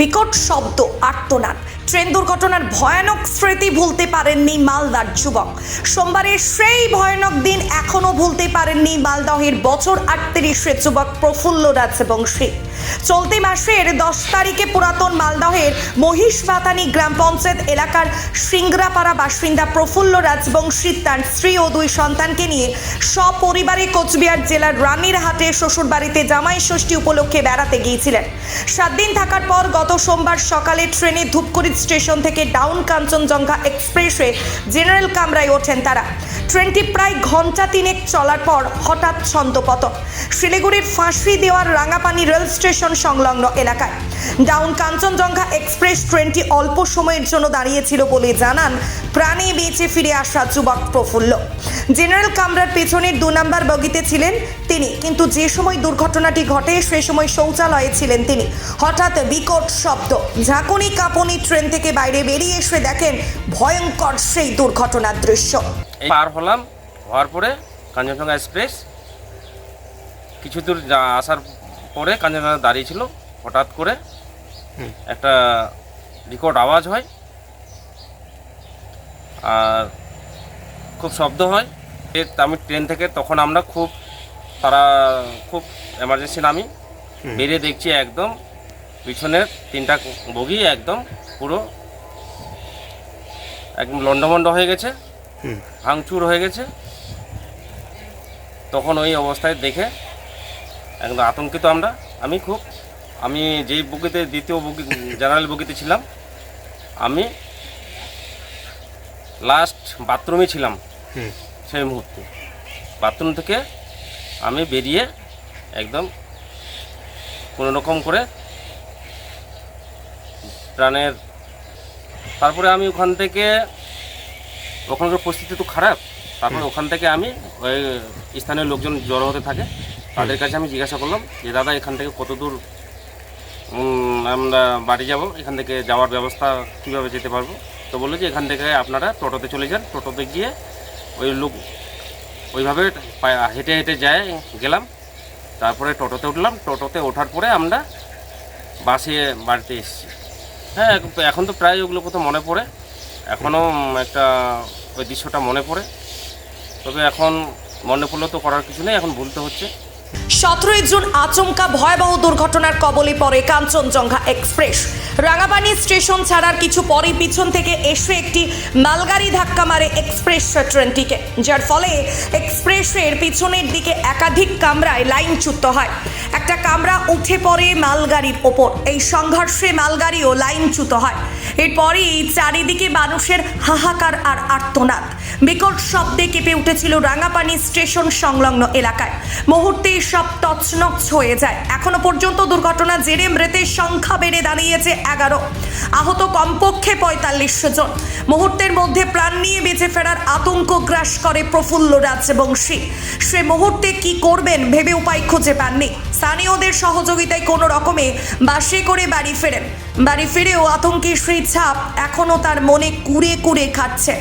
বিকট শব্দ, আর্তনাদ। ট্রেন দুর্ঘটনার ভয়ানক স্মৃতি ভুলতে পারেননি মালদার যুবক। সোমবারের সেই ভয়ানক দিন এখনও ভুলতে পারেননি মালদহের বছর আটত্রিশের যুবক প্রফুল্ল রাজবংশী চলতি মাসের দশ তারিখে পুরাতন মালদহের মহিষবাতানি গ্রাম পঞ্চায়েত এলাকার সিংরাপাড়া বাসিন্দা প্রফুল্ল রাজবংশী, তার স্ত্রী ও দুই সন্তানকে নিয়ে সপরিবারে কোচবিহার জেলার রানীরহাটে শ্বশুরবাড়িতে জামাই ষষ্ঠী উপলক্ষে বেড়াতে গিয়েছিলেন। সাত দিন থাকার পর গত সোমবার সকালে ট্রেনে ধূপগুড়ি স্টেশন থেকে ডাউন কাঞ্চনজঙ্ঘা এক্সপ্রেসে জেনারেল কামরায় ওঠেন তারা। ট্রেনটি প্রায় ঘণ্টা তিনেক চলার পর হঠাৎ ছন্দপতন শিলিগুড়ির ফাঁসি দেওয়ার রাঙাপানি রেল স্টেশন সংলগ্ন এলাকায়। ডাউন কাঞ্চনজঙ্ঘা এক্সপ্রেস ট্রেনটি অল্প সময়ের জন্য দাঁড়িয়েছিল বলে জানান প্রাণে বেঁচে ফিরে আসা যুবক প্রফুল্ল। জেনারেল কামরার পেছনের দু নম্বর বগিতে ছিলেন তিনি। কিন্তু যে সময় দুর্ঘটনাটি ঘটে সে সময় শৌচালয়ে ছিলেন তিনি। হঠাৎ বিকট শব্দ। ঝাঁকুনি কাঁপুনি ট্রেন থেকে বাইরে বেরিয়ে এসে দেখেন ভয়ঙ্কর সেই দুর্ঘটনার দৃশ্য। পার হলাম হওয়ার পরে কাঞ্চনজঙ্ঘা এক্সপ্রেস কিছু দূর আসার পরে কাঞ্চনজঙ্ঘা দাঁড়িয়ে ছিল। হঠাৎ করে একটা রেকর্ড আওয়াজ হয় আর খুব শব্দ হয়। আমি ট্রেন থেকে তখন আমরা খুব তারা খুব এমার্জেন্সি নামি বেরিয়ে দেখছি একদম পিছনের তিনটা বগি একদম পুরো একদম লন্ডমন্ড হয়ে গেছে ভাঙচুর হয়ে গেছে। তখন ওই অবস্থায় দেখে একদম আতঙ্কিত আমরা। আমি খুব আমি যেই বুকিতে দ্বিতীয় বুকি জেনারেল বুকিতে ছিলাম আমি লাস্ট বাথরুমে ছিলাম। সেই মুহূর্তে। বাথরুম থেকে আমি বেরিয়ে একদম কোনো রকম করে প্রাণের তারপরে আমি ওখান থেকে ওখানকার পরিস্থিতি তো খারাপ। তারপরে ওখান থেকে আমি ওই স্থানীয় লোকজন জড়ো হতে থাকে। তাদের কাছে আমি জিজ্ঞাসা করলাম যে দাদা এখান থেকে কত দূর? আমরা বাড়ি যাব। এখান থেকে যাওয়ার ব্যবস্থা কীভাবে যেতে পারব? তো বলল যে এখান থেকে আপনারা টোটোতে চলে যান। টোটোতে গিয়ে ওই লোক ওইভাবে হেঁটে হেঁটে যায়, গেলাম। তারপরে টোটোতে উঠলাম। টোটোতে ওঠার পরে আমরা বাসে বাড়িতে এসেছি। হ্যাঁ এখন- তো প্রায় ওগুলো কোথাও মনে পড়ে। এখনও একটা ওই দৃশ্যটা মনে পড়ে। তবে এখন মনে পড়লে তো করার কিছু নেই। এখন ভুলতে হচ্ছে। সতেরোই জুন আচমকা ভয়াবহ দুর্ঘটনার কবলে পড়ে কাঞ্চনজঙ্ঘা এক্সপ্রেস। রাঙাপানি স্টেশন ছাড়ার কিছু পরে পিছন থেকে এসে একটি মালগাড়ি ধাক্কা মারে এক্সপ্রেস ট্রেনটিকে, যার ফলে এক্সপ্রেসের পিছনের দিকে একাধিক কামরায় লাইনচ্যুত হয়। একটা কামরা উঠে পড়ে মালগাড়ির ওপর। এই সংঘর্ষে মালগাড়িও লাইনচ্যুত হয়। এরপরেই চারিদিকে মানুষের হাহাকার আর আর্তনাদ। বিকট শব্দে কেঁপে উঠেছিল রাঙাপানি স্টেশন সংলগ্ন এলাকায়। মুহূর্তে সব তছনছ হয়ে যায়। এখনও পর্যন্ত দুর্ঘটনা জেরে মৃতের সংখ্যা বেড়ে দাঁড়িয়েছে এগারো। আহত কমপক্ষে পঁয়তাল্লিশ জন। মুহূর্তের মধ্যে প্রাণ নিয়ে বেঁচে ফেরার আতঙ্ক গ্রাস করে প্রফুল্ল রাজবংশী। সে মুহূর্তে কি করবেন ভেবে উপায় খুঁজে পাননি। স্থানীয়দের সহযোগিতায় কোনো রকমে বাসে করে বাড়ি ফেরেন। বাড়ি ফিরেও আতঙ্কের সেই ছাপ এখনও তার মনে কুড়ে কুড়ে খাচ্ছে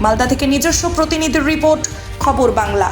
মালদা থেকে নিজস্ব প্রতিনিধির রিপোর্ট, খবর বাংলা।